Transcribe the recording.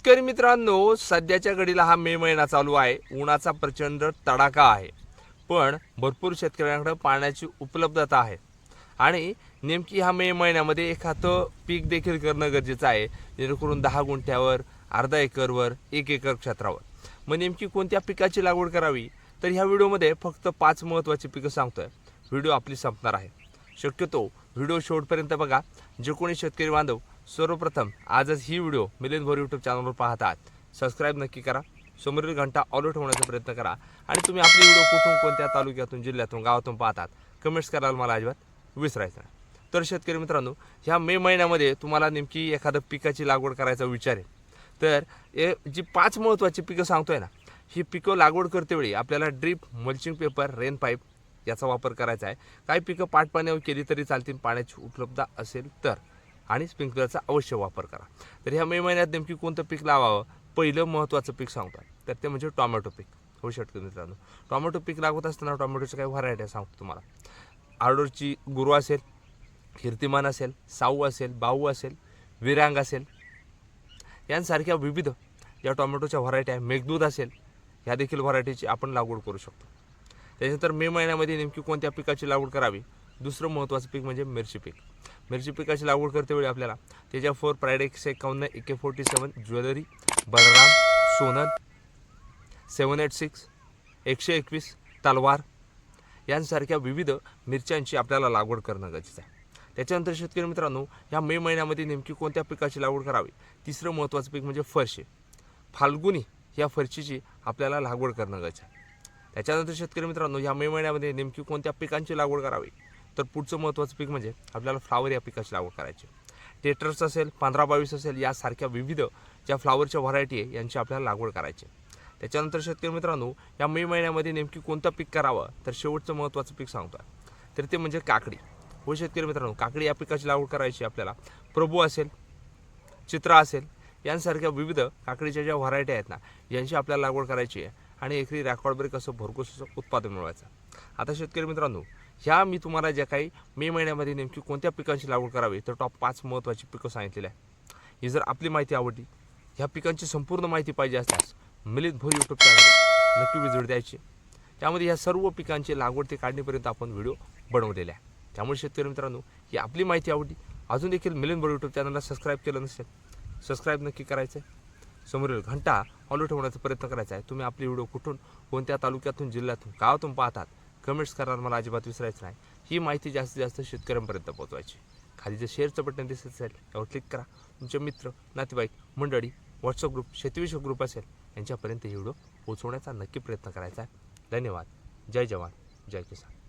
शेतकरी मित्रांनो सध्याच्या घडीला हा मे महिना चालू आहे. उन्हाचा प्रचंड तडाखा आहे. पण भरपूर शेतकऱ्यांकडे पाण्याची उपलब्धता आहे. आणि नेमकी ह्या मे महिन्यामध्ये एखादं पीक देखील करणं गरजेचं आहे. जेणेकरून दहा गुंठ्यावर अर्धा एकरवर एक एकर क्षेत्रावर. मग नेमकी कोणत्या पिकाची लागवड करावी? तर ह्या व्हिडिओमध्ये फक्त पाच महत्त्वाची पिकं सांगतोय. व्हिडिओ आपली संपणार आहे. शक्यतो व्हिडिओ शेवटपर्यंत बघा. जे कोणी शेतकरी बांधव सर्वप्रथम आजच ही व्हिडिओ मिलिंद भोर यूट्यूब चॅनलवर पाहतात. सबस्क्राईब नक्की करा. समोरील घंटा ऑल होण्याचा प्रयत्न करा. आणि तुम्ही आपली व्हिडिओ कुठून कोणत्या तालुक्यातून जिल्ह्यातून गावातून पाहतात कमेंट्स करायला मला अजिबात विसरायचं तर शेतकरी मित्रांनो ह्या मे महिन्यामध्ये तुम्हाला नेमकी एखादं पिकाची लागवड करायचा विचार आहे. तर हे जी पाच महत्त्वाची पिकं सांगतोय ना ही पिकं लागवड करतेवेळी आपल्याला drip mulching paper rain pipe याचा वापर करायचा आहे. काही पिकं पाटपाण्यावर केली तरी चालतील पाण्याची उपलब्धता असेल तर. आणि स्प्रिंकलरचा अवश्य वापर करा. तर ह्या मे महिन्यात नेमकी कोणतं पीक लावावं? पहिलं महत्त्वाचं पीक सांगतो तर ते म्हणजे टोमॅटो पीक. होऊ शकतो मित्रांनो. टोमॅटो पीक लागवत असताना टोमॅटोच्या काही व्हरायटी सांगतो तुम्हाला. आर्डोरची गुरु असेल कीर्तिमान असेल साऊ असेल बाऊ असेल विरांग असेल यांसारख्या विविध या टोमॅटोच्या व्हरायटी आहे. मेघदूध असेल ह्या देखील व्हरायटीची आपण लागवड करू शकतो. त्याच्यानंतर मे महिन्यामध्ये नेमकी कोणत्या पिकाची लागवड करावी? दुसरं महत्त्वाचं पीक म्हणजे मिरची पीक. मिरची पिकाची लागवड करतेवेळी आपल्याला. त्याच्या फोर प्रायड एकशे एकावन्न A K forty seven jewellery Balram Sonal seven eight six एकशे एकवीस तलवार यांसारख्या विविध मिरच्यांची आपल्याला लागवड करणं गरजेचं आहे. त्याच्यानंतर शेतकरी मित्रांनो ह्या मे महिन्यामध्ये नेमकी कोणत्या पिकाची लागवड करावी? तिसरं महत्त्वाचं पीक म्हणजे फरशी. फाल्गुनी या फरशीची आपल्याला लागवड करणं गरजेचं आहे. त्याच्यानंतर शेतकरी मित्रांनो ह्या मे महिन्यामध्ये नेमकी कोणत्या पिकांची लागवड करावी? तर पुढचं महत्त्वाचं पीक म्हणजे आपल्याला फ्लावर या पिकाची लागवड करायची टेटर्स असेल पंधरा बावीस असेल यासारख्या विविध ज्या फ्लावरच्या व्हरायटी आहे यांची आपल्याला लागवड करायची त्याच्यानंतर शेतकरी मित्रांनो या मे महिन्यामध्ये नेमकी कोणतं पीक करावं तर शेवटचं महत्त्वाचं पीक सांगतो आहे तर ते म्हणजे काकडी. हो शेतकरी मित्रांनो काकडी या पिकाची लागवड करायची आपल्याला. प्रभू असेल चित्रा असेल यांसारख्या विविध काकडीच्या ज्या व्हरायटी आहेत ना यांची आपल्याला लागवड करायची आहे. आणि एकरी रेकॉर्ड ब्रेक असं भरघोस असं उत्पादन मिळवायचं आता शेतकरी मित्रांनो ह्या मी तुम्हाला ज्या काही मे महिन्यामध्ये नेमकी कोणत्या पिकांची लागवड करावी तर टॉप पाच महत्त्वाची पिकं सांगितलेली आहे ही जर आपली माहिती आवडली ह्या पिकांची संपूर्ण माहिती पाहिजे असल्यास मिलित भोर यूट्यूब चॅनल नक्की विजिट द्यायची. त्यामध्ये ह्या सर्व पिकांची लागवड ते काढणीपर्यंत आपण व्हिडिओ बनवलेले आहे त्यामुळे शेतकरी मित्रांनो ही आपली माहिती आवडली अजून देखील मिलिंद भोर यूट्यूब चॅनलला सबस्क्राईब केलं नसेल सबस्क्राईब नक्की करायचं आहे समोरील घंटा ऑलो ठेवण्याचा प्रयत्न करायचा आहे. तुम्ही आपली व्हिडिओ कुठून कोणत्या तालुक्यातून जिल्ह्यातून गावातून पाहतात कमेंट्स करणार मला अजिबात विसरायचं नाही. ही माहिती जास्तीत जास्त शेतकऱ्यांपर्यंत पोहोचवायची. खाली जर शेअरचं बटन दिसत असेल यावर क्लिक करा. तुमचे मित्र नातेवाईक मंडळी व्हॉट्सअप ग्रुप शेतीविषयक ग्रुप असेल यांच्यापर्यंत ही व्हिडिओ पोहोचवण्याचा नक्की प्रयत्न करायचा आहे. धन्यवाद. जय जवान. जय किसान.